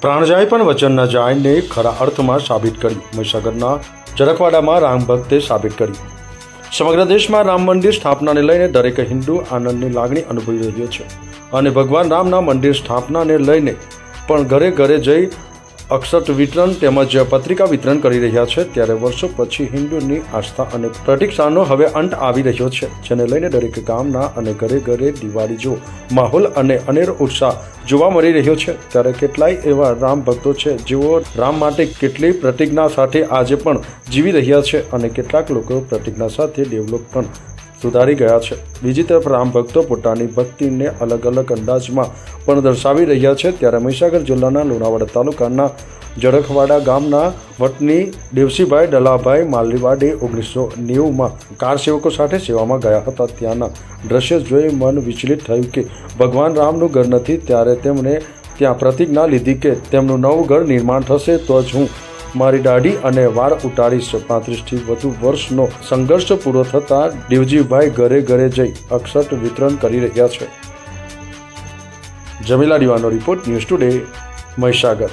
પ્રાણ જાય પણ વચનના જાયને ખરા અર્થમાં સાબિત કર્યું મહીસાગરના જરકવાડામાં રામ ભક્તે સાબિત કર્યું સમગ્ર દેશમાં રામ મંદિર સ્થાપનાને લઈને દરેક હિન્દુ આનંદની લાગણી અનુભવી રહ્યો છે. અને ભગવાન રામના મંદિર સ્થાપનાને લઈને પણ ઘરે ઘરે જઈ અક્ષત વિતરણ તેમજ પત્રિકા વિતરણ કરી રહ્યા છે. ત્યારે વર્ષો પછી હિન્દુની આસ્થા અને પ્રતિક્ષાનો હવે અંત આવી રહ્યો છે. જેને લઈને દરેક ગામના અને ઘરે ઘરે દિવાળી જો માહોલ અને અનેરો ઉત્સાહ જોવા મળી રહ્યો છે. ત્યારે કેટલાય એવા રામ ભક્તો છે, જેઓ રામ માટે કેટલી પ્રતિજ્ઞા સાથે આજે પણ જીવી રહ્યા છે અને કેટલાક લોકો પ્રતિજ્ઞા સાથે ડેવલપ પણ સુધારી ગયા છે. બીજી તરફ રામ ભક્તો પોતાની ભક્તિને અલગ અલગ અંદાજમાં પણ દર્શાવી રહ્યા છે. ત્યારે મહીસાગર જિલ્લાના લુણાવાડા તાલુકાના જડખવાડા ગામના વતની દેવસીભાઈ ડલાભાઈ માલરીવાડે ઓગણીસો નેવુંમાં કાર સેવકો સાથે સેવામાં ગયા હતા. ત્યાંના દ્રશ્ય જોઈ મન વિચલિત થયું કે ભગવાન રામનું ઘર નથી. ત્યારે તેમણે ત્યાં પ્રતિજ્ઞા લીધી કે તેમનું નવું ઘર નિર્માણ થશે તો જ હું મારી દાઢી અને વાળ ઉતારીશ પાંત્રીસથી વધુ વર્ષનો સંઘર્ષ પૂરો થતાં દેવજીભાઈ ઘરે ઘરે જઈ અક્ષત વિતરણ કરી રહ્યા છે. જમીલા દીવાનો રિપોર્ટ ન્યૂઝ ટુડે મહીસાગર.